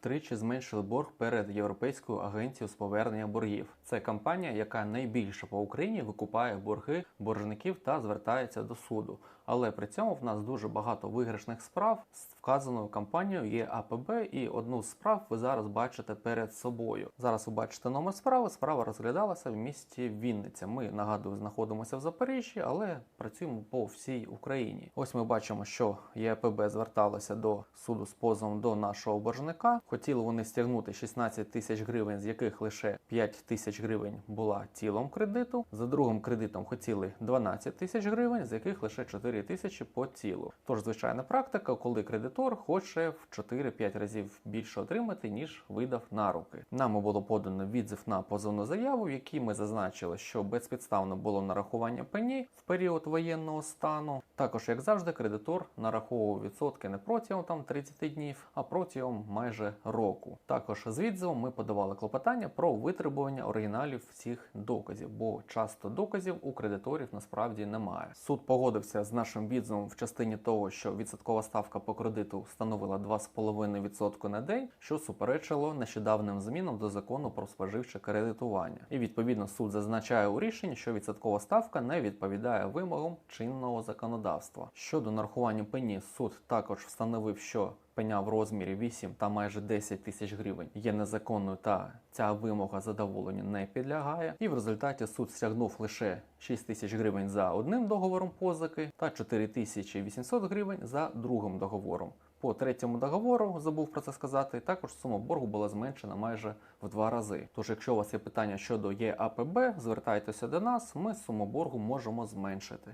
втричі зменшили борг перед Європейською агенцією з повернення боргів. Це компанія, яка найбільше по Україні викупає борги боржників та звертається до суду. Але при цьому в нас дуже багато виграшних справ з вказаною компанією є АПБ, і одну з справ ви зараз бачите перед собою. Зараз ви бачите номер справи. Справа розглядалася в місті Вінниця. Ми нагадую, знаходимося в Запоріжжі, але працюємо по всій Україні. Ось ми бачимо, що ЄАПБ зверталося до суду з позовом до нашого боржника. Хотіли вони стягнути 16 тисяч гривень, з яких лише 5 тисяч гривень була тілом кредиту. За другим кредитом хотіли 12 тисяч гривень, з яких лише 4 тисячі по тілу. Тож звичайна практика, коли кредитор хоче в 4-5 разів більше отримати, ніж видав на руки. Нами було подано відзив на позовну заяву, в якій ми зазначили, що безпідставно було нарахування пені в період воєнного стану. Також, як завжди, кредитор нараховував відсотки не протягом там 30 днів, а протягом майже року. Також з відзивом ми подавали клопотання про витребування оригіналів всіх доказів, бо часто доказів у кредиторів насправді немає. Суд погодився з нашим відзивом в частині того, що відсоткова ставка по кредиту становила 2,5% на день, що суперечило нещодавним змінам до закону про споживче кредитування. І відповідно суд зазначає у рішенні, що відсоткова ставка не відповідає вимогам чинного законодавства. Щодо нарахування пені, суд також встановив, що пеня в розмірі 8 та майже 10 тисяч гривень є незаконною та ця вимога задоволенню не підлягає. І в результаті суд стягнув лише 6 тисяч гривень за одним договором позики та 4 тисячі 800 гривень за другим договором. По третьому договору забув про це сказати. Також сума боргу була зменшена майже в два рази. Тож, якщо у вас є питання щодо ЄАПБ, звертайтеся до нас. Ми суму боргу можемо зменшити.